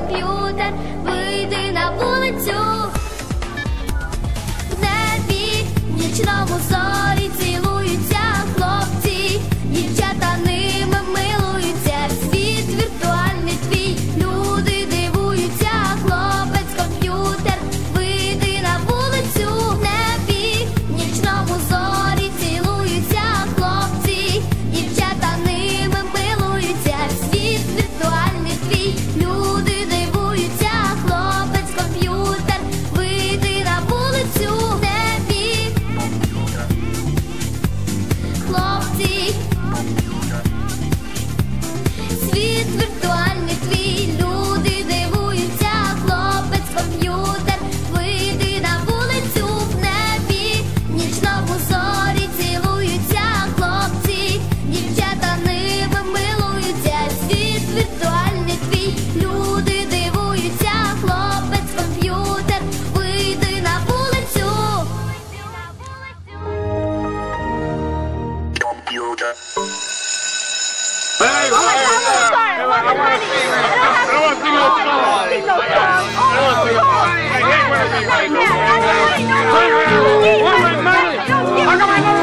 комп'ютер, вийди на вулицю, не вік нічному сонцю. I got my money. I got my money.